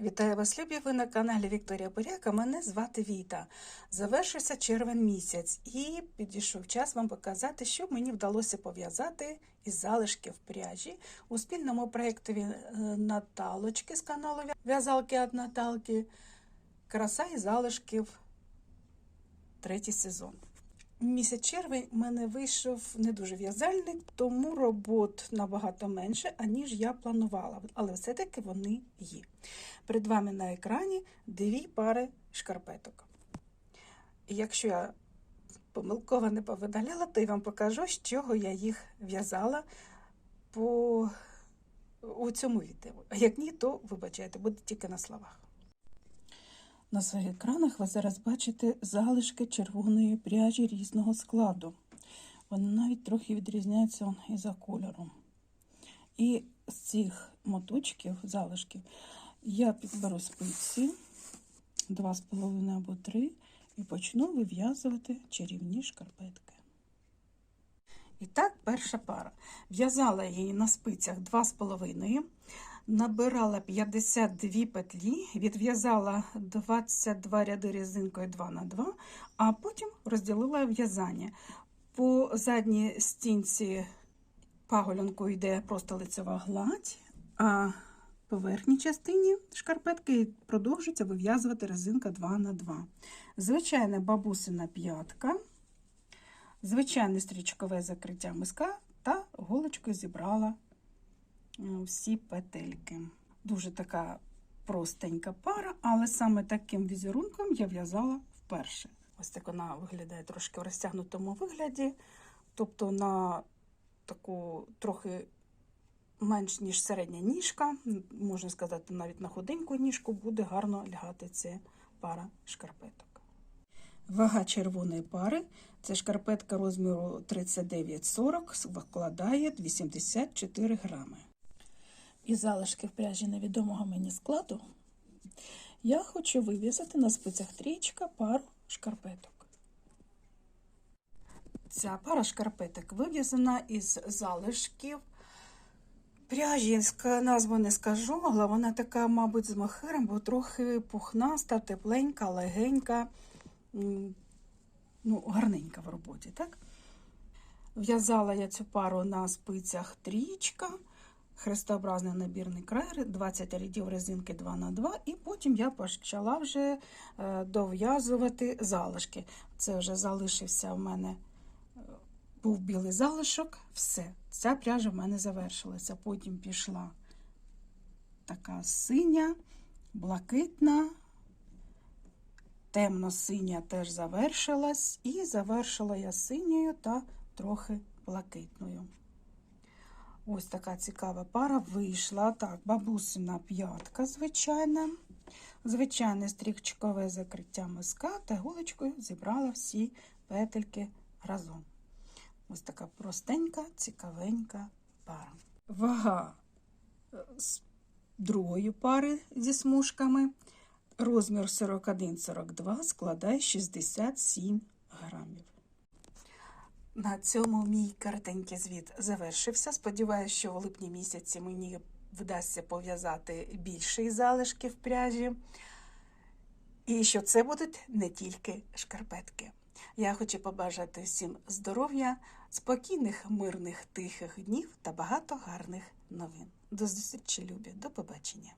Вітаю вас, любі! Ви на каналі Вікторія Буряка. Мене звати Віта. Завершився червень місяць, і підійшов час вам показати, що мені вдалося пов'язати із залишків пряжі у спільному проєктові е, Наталочки з каналу В'язалки від Наталки. Краса і залишків третій сезон. Місяць червень у мене вийшов не дуже в'язальний, тому робот набагато менше, аніж я планувала, але все-таки вони є. Перед вами на екрані дві пари шкарпеток. Якщо я помилково не повидаляла, то я вам покажу, з чого я їх в'язала по... у цьому відео. А як ні, то вибачайте, буде тільки на словах. На своїх екранах ви зараз бачите залишки червоної пряжі різного складу. Вони навіть трохи відрізняються і за кольором. І з цих моточків, залишків, я підберу спиці 2,5 або 3 і почну вив'язувати чарівні шкарпетки. І так, перша пара. В'язала її на спицях 2,5, набирала 52 петлі, відв'язала 22 ряди резинкою 2 на 2, а потім розділила в'язання. По задній стінці паголянку йде просто лицева гладь, а по верхній частині шкарпетки продовжується вив'язувати резинка 2 на 2. Звичайна бабусина п'ятка, звичайне стрічкове закриття миска та голочкою зібрала всі петельки. Дуже така простенька пара, але саме таким візерунком я в'язала вперше. Ось так вона виглядає трошки в розтягнутому вигляді, тобто на таку трохи менш ніж середня ніжка, можна сказати, навіть на худеньку ніжку буде гарно лягати ця пара шкарпеток. Вага червоної пари це шкарпетка розміру 39-40, складає 84 грами. І залишки в пряжі невідомого мені складу я хочу вив'язати на спицях трічка пару шкарпеток. Ця пара шкарпеток вив'язана із залишків пряжі. Назву не скажу, але вона така, мабуть, з махиром, бо трохи пухнаста, тепленька, легенька, ну, гарненька в роботі. так? В'язала я цю пару на спицях трічка, хрестообразний набірний край, 20 рядів резинки 2 на 2 і потім я почала вже дов'язувати залишки. Це вже залишився в мене був білий залишок, все. Ця пряжа в мене завершилася. Потім пішла така синя, блакитна, темно-синя теж завершилась, і завершила я синьою та трохи блакитною. Ось така цікава пара вийшла. Так, бабусина п'ятка, звичайна. Звичайне стрічкове закриття миска та голочкою зібрала всі петельки разом. Ось така простенька, цікавенька пара. Вага з другої пари зі смужками. Розмір 41-42 складає 67 грамів. На цьому мій коротенький звіт завершився. Сподіваюся, що в липні місяці мені вдасться пов'язати більший залишки в пряжі. І що це будуть не тільки шкарпетки. Я хочу побажати всім здоров'я, спокійних, мирних, тихих днів та багато гарних новин. До зустрічі, любі, до побачення!